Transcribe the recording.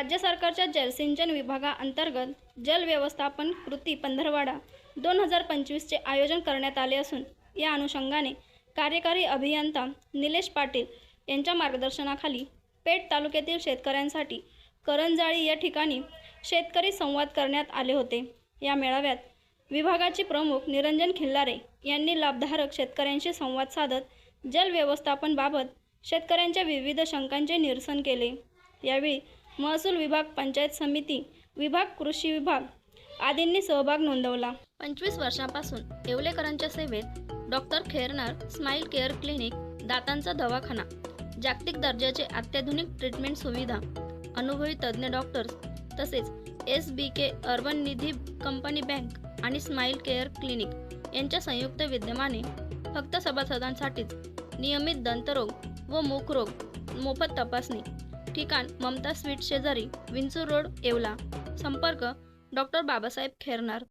राज्य सरकारच्या जलसिंचन विभागाअंतर्गत जलव्यवस्थापन कृती पंधरवाडा दोन हजार पंचवीसचे आयोजन करण्यात आले असून या अनुषंगाने कार्यकारी अभियंता निलेश पाटील यांच्या मार्गदर्शनाखाली पेठ तालुक्यातील शेतकऱ्यांसाठी करंजाळी या ठिकाणी शेतकरी संवाद करण्यात आले होते. या मेळाव्यात विभागाचे प्रमुख निरंजन खिल्लारे यांनी लाभधारक शेतकऱ्यांशी संवाद साधत जलव्यवस्थापनबाबत शेतकऱ्यांच्या विविध शंकांचे निरसन केले. यावेळी महसूल विभाग पंचायत समिती विभाग कृषी विभाग आदींनी सहभाग नोंदवला. पंचवीस वर्षांपासून येवलेकरांच्या सेवेत doctor Khernar smile care clinic दातांचा दवाखाना जागतिक दर्जाचे अत्याधुनिक ट्रीटमेंट सुविधा अनुभवी तज्ज्ञ डॉक्टर्स तसेच S B K urban Nidhi company bank आणि स्माईल केअर क्लिनिक यांच्या संयुक्त विद्यमाने फक्त सभासदांसाठीच नियमित दंतरोग व मुखरोग मोफत तपासणी ठिकाण ममता स्वीट शेजारी विंचूर रोड येवला. संपर्क डॉक्टर बाबासाहेब खेरनार.